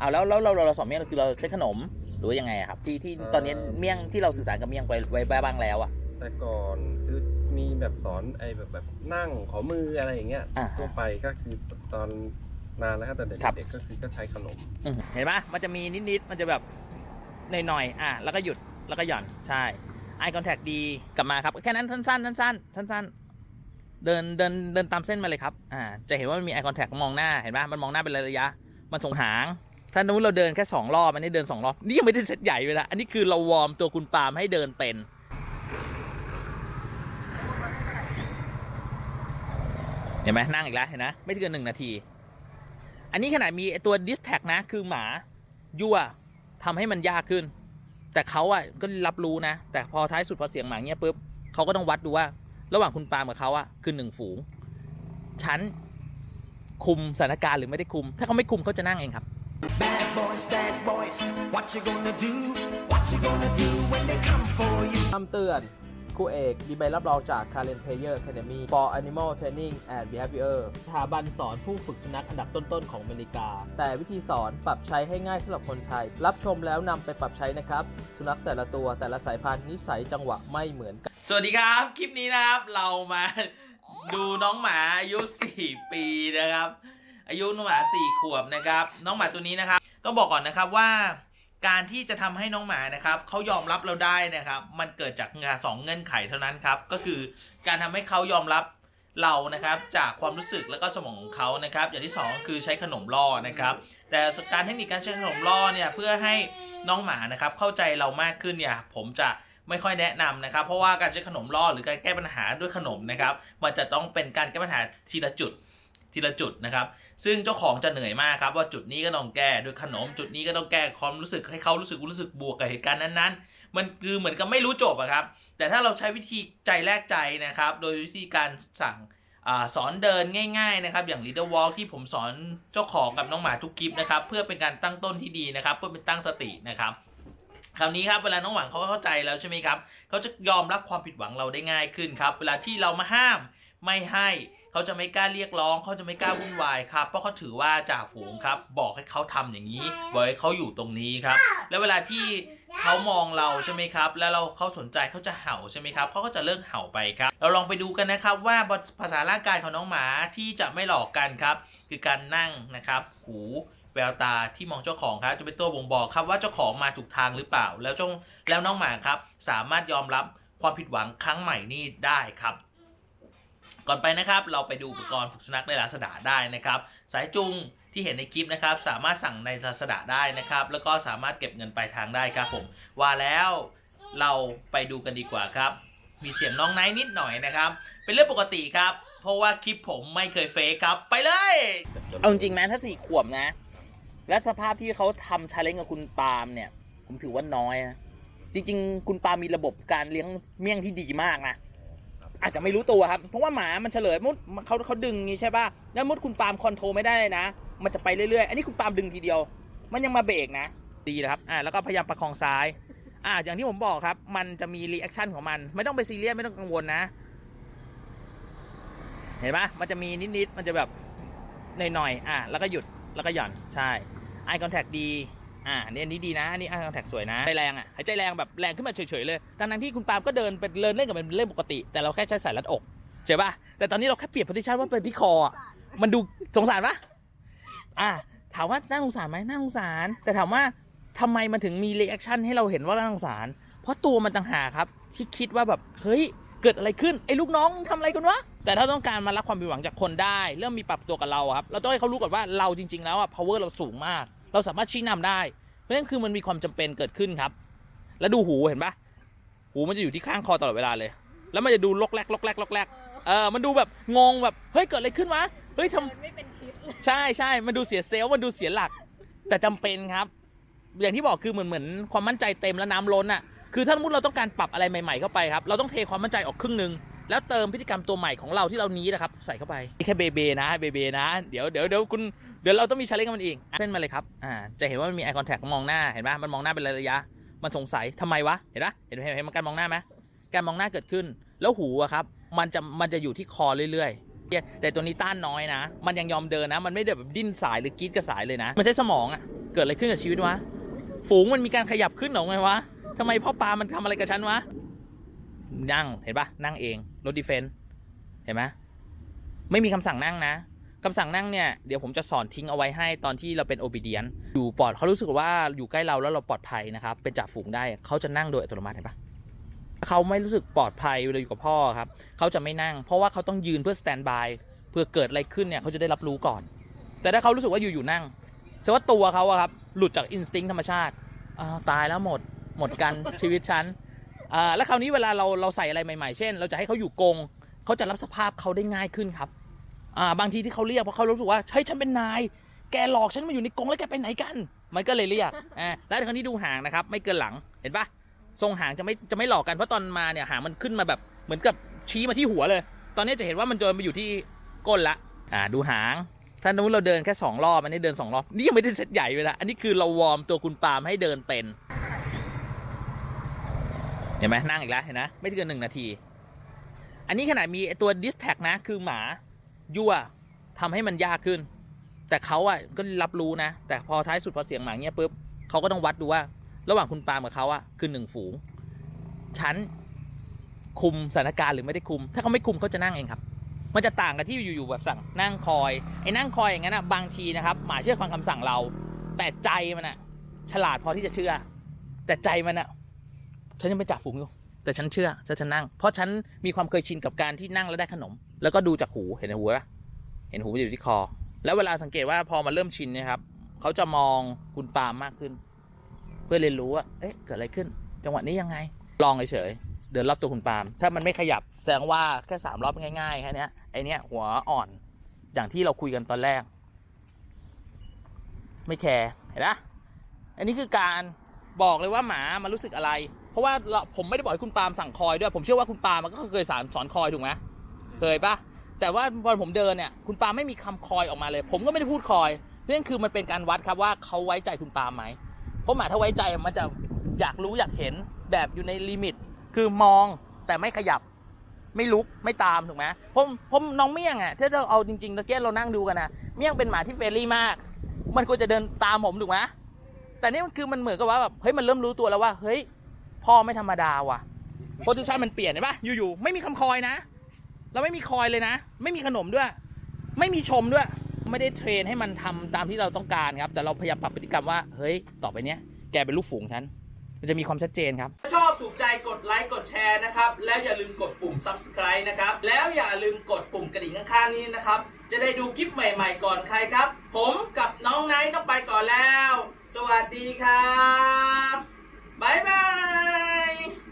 เอาแล้วแล้วเราเราเราสอนเมี่ยงคือเราใช้ขนมหรือว่ายังไงอะครับ ที่ที่ตอนนี้เมี่ยงที่เราสื่อสารกับเมี่ยงไปไว้ไว้บ้างแล้วอะแต่ก่อนคือมีแบบสอนไอ้แบบแบบนั่งขอมืออะไรอย่างเงี้ยอ่าทั่วไปก็คือตอนนานแล้วครับแต่เด็กครับๆก็คือก็ใช้ขนมอืมเห็นปะมันจะมีนิดๆมันจะแบบหน่อยๆอะแล้วก็หยุดแล้วก็หย่อนใช่ eye contact ดีกลับมาครับแค่นั้นสั้นๆสั้นๆสั้นๆเดินเดินเดินตามเส้นมาเลยครับอ่าจะเห็นว่ามันมี eye contact มองหน้าเห็นปะมันมองหน้าเป็นระยะ มันส่งหาง ถ้านู้นเราเดินแค่สองรอบ อันนี้เดินสองรอบ นี่ยังไม่ได้เซตใหญ่เลยนะ อันนี้คือเราวอร์มตัวคุณปาล์มให้เดินเป็น เห็นไหมนั่งอีกแล้วเห็นนะไม่เกินหนึ่งนาที อันนี้ขนาดมีตัว dis tag นะคือหมา ยั่วทำให้มันยากขึ้น แต่เขาอะก็รับรู้นะ แต่พอท้ายสุดพอเสียงหมาเงี้ยปุ๊บเขาก็ต้องวัดดูว่า ระหว่างคุณปาล์มกับเขาอะคือหนึ่งฝูงฉันคุมสถานการณ์หรือไม่ได้คุม ถ้าเขาไม่คุมเขาจะนั่งเองครับ Bad boys, bad boys, what you gonna do? What you gonna do when they come for you? คำเตือนครูเอกมีใบรับรองจาก Karen Player Academy for Animal Training and Behavior สถาบันสอนผู้ฝึกสุนัขอันดับต้นๆของอเมริกา แต่วิธีสอนปรับใช้ให้ง่ายสำหรับคนไทย รับชมแล้วนำไปปรับใช้นะครับ สุนัขแต่ละตัวแต่ละสายพันธุ์นิสัยจังหวะไม่เหมือนกัน สวัสดีครับ คลิปนี้นะครับ เรามาดูน้องหมาอายุ 4 ปีนะครับ อายุน้องหมา4ขวบนะครับ น้องหมาตัวนี้นะครับ ต้องบอกก่อนนะครับว่าการที่จะทำให้น้องหมานะครับเขายอมรับเราได้นะครับ มันเกิดจากงานสองเงื่อนไขเท่านั้นครับ ก็คือการทำให้เขายอมรับเรานะครับจากความรู้สึกแล้วก็สมองของเขานะครับ อย่างที่สองคือใช้ขนมล่อนะครับ แต่การเทคนิคการใช้ขนมล่อเนี่ยเพื่อให้น้องหมานะครับเข้าใจเรามากขึ้นเนี่ยผมจะไม่ค่อยแนะนำนะครับ เพราะว่าการใช้ขนมล่อหรือการแก้ปัญหาด้วยขนมนะครับ มันจะต้องเป็นการแก้ปัญหาทีละจุดทีละจุดนะครับ ซึ่งเจ้าของจะเหนื่อยมากครับว่าจุดนี้ก็ต้องแก้ด้วยขนมจุดนี้ก็ต้องแก้ความรู้สึกให้เขารู้สึกรู้สึกบวกกับเหตุการณ์นั้นๆ มันคือเหมือนกับไม่รู้จบอะครับ แต่ถ้าเราใช้วิธีใจแลกใจนะครับ โดยวิธีการสั่งอสอนเดินง่าย ๆนะครับ อย่าง leader walk ที่ผมสอนเจ้าของกับน้องหมาทุกคลิปนะครับเพื่อเป็นการตั้งต้นที่ดีนะครับ เพื่อเป็นตั้งสตินะครับคราวนี้ครับเวลาน้องหวังเขาเข้าใจแล้วใช่ไหมครับเขาจะยอมรับความผิดหวังเราได้ง่ายขึ้นครับ เวลาที่เรามาห้ามไม่ให้ เขาจะไม่กล้าเรียกร้อง เขาจะไม่กล้าวุ่นวายครับ เพราะเขาถือว่าจ่าฝูงครับ บอกให้เขาทำอย่างนี้ บอกให้เขาอยู่ตรงนี้ครับ แล้วเวลาที่เขามองเราใช่ไหมครับ แล้วเราเขาสนใจเขาจะเห่าใช่ไหมครับเขาก็จะเลิกเห่าไปครับ เราลองไปดูกันนะครับว่าภาษาร่างกายของน้องหมาที่จะไม่หลอกกันครับ คือการนั่งนะครับหูแววตาที่มองเจ้าของครับจะเป็นตัวบ่งบอกครับว่าเจ้าของมาถูกทางหรือเปล่า แล้วจงแล้วน้องหมาครับ สามารถยอมรับความผิดหวังครั้งใหม่นี้ได้ครับ ก่อนไปนะครับเราไปดูอุปกรณ์ฝึกสุนัขในลาสดาได้นะครับ สายจุงที่เห็นในคลิปนะครับ สามารถสั่งในลาสดาได้นะครับ แล้วก็สามารถเก็บเงินปลายทางได้ครับผม ว่าแล้วเราไปดูกันดีกว่าครับ มีเสียงน้องไนท์นิดหน่อยนะครับ เป็นเรื่องปกติครับ เพราะว่าคลิปผมไม่เคยเฟกครับ ไปเลย เอาจริงๆนะถ้าสี่ขวบนะ และสภาพที่เขาทำชาเลนจ์กับคุณปาล์มเนี่ย ผมถือว่าน้อยนะจริง ๆ คุณปาล์มมีระบบการเลี้ยงเมี่ยงที่ดีมากนะ อาจจะไม่รู้ตัวครับ เพราะว่าหมามันเฉลยมุดเขาเขาดึงงี้ใช่ป่ะแล้วมุดคุณปาล์มคอนโทรลไม่ได้นะ มันจะไปเรื่อยๆ อันนี้คุณปาล์มดึงทีเดียว มันยังมาเบรกนะ ดีนะครับอ่าแล้วก็พยายามประคองซ้ายอ่าอย่างที่ผมบอกครับ มันจะมีรีแอคชั่นของมัน ไม่ต้องไปซีเรียสไม่ต้องกังวลนะ เห็นปะมันจะมีนิดๆมันจะแบบหน่อยๆอ่าแล้วก็หยุดแล้วก็หย่อนใช่ eye contact ดี อ่าอันนี้อันนี้ดีนะ อันนี้ eye contact สวยนะใจแรงอะหายใจแรงแบบแรงขึ้นมาเฉยๆเลยทั้งนั้นที่คุณปาล์มก็เดินเป็นเดินเล่นกับมันเป็นเรื่องปกติ แต่เราแค่ใช้สายรัดอกใช่ปะแต่ตอนนี้เราแค่เปลี่ยน position ว่าเป็นที่คออะมันดูสงสารปะอ่าถามว่าน่าสงสารไหมน่าสงสาร แต่ถามว่าทำไมมันถึงมี reaction ให้เราเห็นว่าน่าสงสาร เพราะตัวมันต่างหากครับ ที่คิดว่าแบบเฮ้ยเกิดอะไรขึ้นไอ้ลูกน้องมึงทำอะไรกันวะแต่ถ้าต้องการมารับความผิดหวังจากคนได้ เริ่มมีปรับตัวกับเราครับเราต้องให้เขารู้ก่อนว่าเราจริง ๆ แล้วอะ power เราสูงมาก เราสามารถชี้นำได้ ราะฉะนั้นคือมันมีความจำเป็นเกิดขึ้นครับ แล้วดูหูเห็นปะหูมันจะอยู่ที่ข้างคอตลอดเวลาเลย แล้วมันจะดูลกแรกลกแรกลกแรกเออมันดูแบบงงแบบเฮ้ยเกิดอะไรขึ้นวะเฮ้ยทำไม่เป็นทิศเลยใช่ใช่มันดูเสียเซลล์มันดูเสียหลัก แต่จำเป็นครับ อย่างที่บอกคือเหมือนเหมือนความมั่นใจเต็มแล้วน้ำล้นอะคือถ้าสมมติเราต้องการปรับอะไรใหม่ๆเข้าไปครับเราต้องเทความมั่นใจออกครึ่งหนึ่ง แล้วเติมพฤติกรรมตัวใหม่ของเราที่เรานี้นะครับใส่เข้าไปนี่แค่เบเบนะเบเบนะเดี๋ยวเดี๋ยวเดี๋ยวคุณเดี๋ยวเราต้องมีชาเลนจ์กับมันอีกเส้นมาเลยครับอ่าจะเห็นว่ามันมี eye contact มองหน้าเห็นปะมันมองหน้าเป็นระยะ มันสงสัยทำไมวะเห็นปะเห็นเห็นเห็นมันการมองหน้าไหมการมองหน้าเกิดขึ้น แล้วหูอะครับมันจะมันจะอยู่ที่คอเรื่อยๆแต่ตัวนี้ต้านน้อยนะ มันยังยอมเดินนะ มันไม่ได้แบบดิ้นสายหรือกรีดกระสายเลยนะ มันใช้สมองอะเกิดอะไรขึ้นกับชีวิตวะฝูงมันมีการขยับขึ้นหรอไงวะทำไมพ่อปลามันทำอะไรกับฉันวะ นั่งเห็นปะนั่งเองรถดีเฟนต์เห็นไหมไม่มีคำสั่งนั่งนะคำสั่งนั่งเนี่ยเดี๋ยวผมจะสอนทิ้งเอาไว้ให้ตอนที่เราเป็นโอบิเดียนอยู่ปลอดเขารู้สึกว่าอยู่ใกล้เราแล้วเราปลอดภัยนะครับ เป็นจ่าฝูงได้เขาจะนั่งโดยอัตโนมัติเห็นปะเขาไม่รู้สึกปลอดภัยเวลาอยู่กับพ่อครับเขาจะไม่นั่ง เพราะว่าเขาต้องยืนเพื่อสแตนบายเพื่อเกิดอะไรขึ้นเนี่ยเขาจะได้รับรู้ก่อน แต่ถ้าเขารู้สึกว่าอยู่อยู่นั่งแสดงว่าตัวเขาอะครับหลุดจากอินสติ้งธรรมชาติอ้าวตายแล้วหมดหมดกันชีวิตฉัน อ่าแล้วคราวนี้เวลาเราเราใส่อะไรใหม่ๆ เช่น เราจะให้เขาอยู่กรงเขาจะรับสภาพเขาได้ง่ายขึ้นครับอ่าบางทีที่เขาเรียกเพราะเขารู้สึกว่าใช่ฉันเป็นนาย แกหลอกฉันมาอยู่ในกรงแล้วแกไปไหนกัน มันก็เลยเรียกอ่าแล้วคราวนี้ดูหางนะครับ ไม่เกินหลังเห็นปะทรงหางจะไม่จะไม่หลอกกันเพราะตอนมาเนี่ยหางมันขึ้นมาแบบเหมือนกับชี้มาที่หัวเลย ตอนนี้จะเห็นว่ามันเดินไปอยู่ที่ก้นละอ่าดูหางถ้านู้นเราเดินแค่สองรอบ อันนี้เดินสองรอบ นี่ยังไม่ได้เซตใหญ่เลยนะ อันนี้คือเราวอร์มตัวคุณปาล์มให้เดินเป็น เห็นไหมนั่งอีกแล้วเห็นนะไม่เกินหนึ่งนาที อันนี้ขนาดมีไอตัวดิสแท็กนะ คือหมายั่วทำให้มันยากขึ้น แต่เขาอะก็รับรู้นะ แต่พอท้ายสุดพอเสียงหมาเงี้ยปุ๊บเขาก็ต้องวัดดูว่า ระหว่างคุณปาล์มกับเขาอะคือหนึ่งฝูงฉันคุมสถานการณ์หรือไม่ได้คุม ถ้าเขาไม่คุมเขาจะนั่งเองครับมันจะต่างกันที่อยู่ๆแบบสั่งนั่งคอยไอ้นั่งคอยอย่างนั้นอะบางทีนะครับหมาเชื่อฟังคำสั่งเรา แต่ใจมันอะฉลาดพอที่จะเชื่อ แต่ใจมันอะ ฉันยังเป็นจ่าฝูงอยู่แต่ฉันเชื่อฉันจะนั่ง เพราะฉันมีความเคยชินกับการที่นั่งแล้วได้ขนม แล้วก็ดูจากหูเห็นหูปะเห็นหูมันอยู่ที่คอ แล้วเวลาสังเกตว่าพอมาเริ่มชินนยครับเขาจะมองคุณปามมากขึ้น เพื่อเรียนรู้ว่าเอ๊ะเกิดอะไรขึ้น จังหวะนี้ยังไง ลองเฉยๆเดินรอบตัวคุณปาล์มถ้ามันไม่ขยับแสดงว่าแค่สามรอบง่ายๆแค่นี้ไอเนี้ยหัวอ่อน อย่างที่เราคุยกันตอนแรก ไม่แคร์เห็นปะอันนี้คือการบอกเลยว่าหมามันรู้สึกอะไร เพราะว่าเราผมไม่ได้บอกให้คุณปาล์มสั่งคอยด้วย ผมเชื่อว่าคุณปาล์มมันก็เคยสอนสอนคอยถูกไหมเคยปะแต่ว่าตอนผมเดินเนี่ยคุณปาล์มไม่มีคำคอยออกมาเลย ผมก็ไม่ได้พูดคอยเรื่องคือมันเป็นการวัดครับว่าเขาไว้ใจคุณปาล์มไหมเพราะหมาถ้าไว้ใจมันจะอยากรู้อยากเห็นแบบอยู่ในลิมิต คือมองแต่ไม่ขยับไม่ลุกไม่ตามถูกไหมผมผมน้องเมี่ยงอะถ้าเราเอาจริงๆตะเกียเรานั่งดูกันนะเมี่ยงเป็นหมาที่เฟรนลี่มาก มันควรจะเดินตามผมถูกไหมแต่นี่มันคือมันเหมือนกับว่าแบบเฮ้ยมันเริ่มรู้ตัวแล้วว่าเฮ้ย พ่อไม่ธรรมดาว่ะโพสิชันมันเปลี่ยนเห็นปะอยู่ๆไม่มีคำคอยนะเราไม่มีคอยเลยนะ ไม่มีขนมด้วย ไม่มีชมด้วย ไม่ได้เทรนให้มันทำตามที่เราต้องการครับ แต่เราพยายามปรับพฤติกรรมว่า เฮ้ย ต่อไปเนี้ย แกเป็นลูกฝูงฉัน มันจะมีความชัดเจนครับ ชอบถูกใจกดไลค์ กดแชร์นะครับ แล้วอย่าลืมกดปุ่ม subscribe นะครับ แล้วอย่าลืมกดปุ่มกระดิ่งข้างๆนี้นะครับ จะได้ดูคลิปใหม่ ๆ ก่อนใครครับ ผมกับน้องไนท์ต้องไปก่อนแล้ว สวัสดีครับ 拜拜。